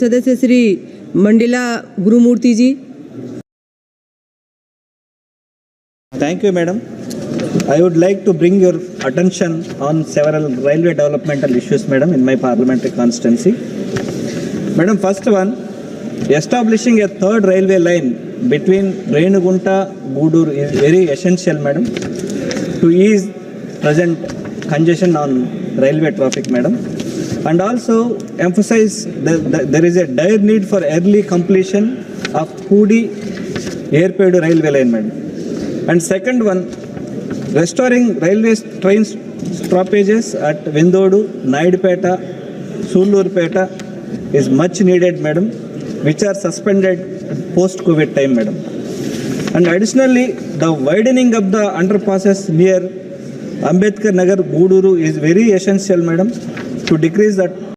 सदस्य श्री मंडिला गुरुमूर्ति जी Thank you, madam. I would like to bring your attention on several railway developmental issues, madam, in my parliamentary constituency. Madam, first one, establishing a third railway line between Renugunta, Gudur is very essential, madam, to ease present congestion on railway traffic, madam. And also emphasize that that there is a dire need for early completion of Pudi airport railway alignment. And second one, restoring railway train stoppages at Vindodu, Naidpeta, Sulurpeta is much needed, madam, which are suspended post-COVID time, madam. And additionally, the widening of the underpasses near Ambedkar Nagar, Guduru is very essential, madam, to decrease the